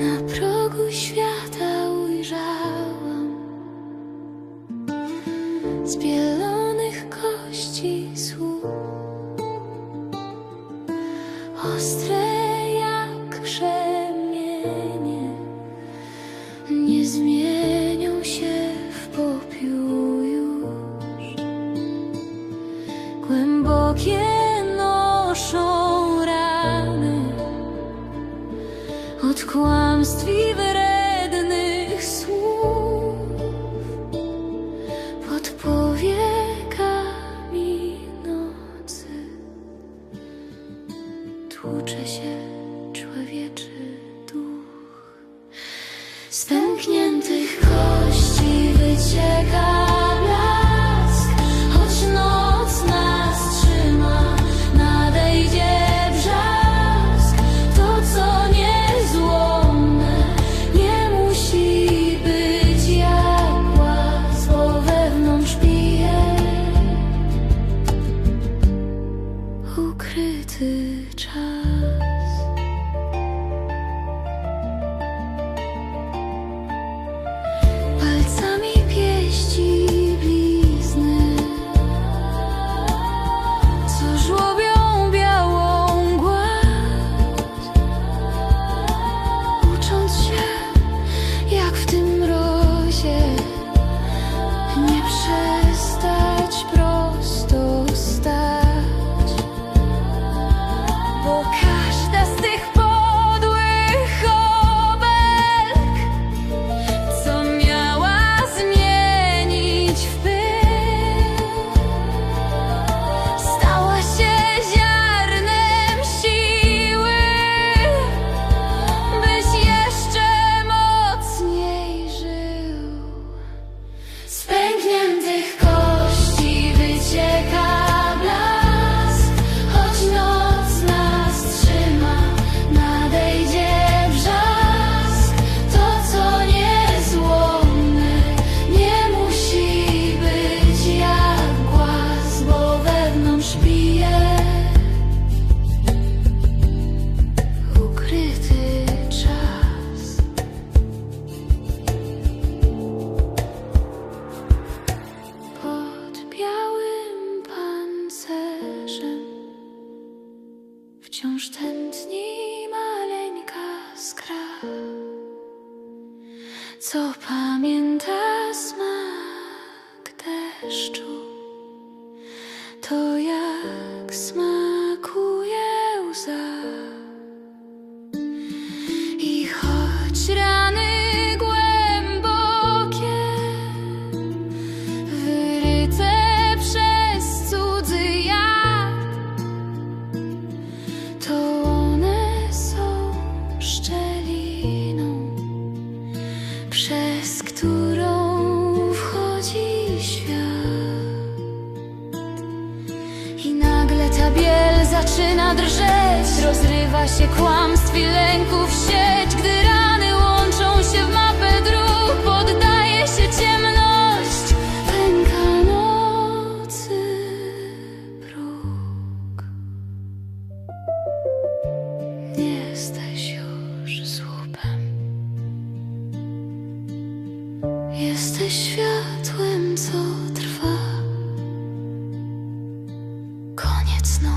Na progu świata ujrzałam. Człowieczy duch. Z kości wycieka blask choć noc nas trzyma nadejdzie brzask. To co niezłomne nie musi być jak głaz bo wewnątrz bije ukryty czas. Wciąż tętni maleńka skra, co pamięta smak deszczu. To jak zaczyna drżeć. Rozrywa się kłamstw i lęków sieć. Gdy rany łączą się w mapę dróg Poddaje się ciemność. Pęka nocy próg. Nie jesteś już słupem. Jesteś światłem, co trwa. Koniec nocy.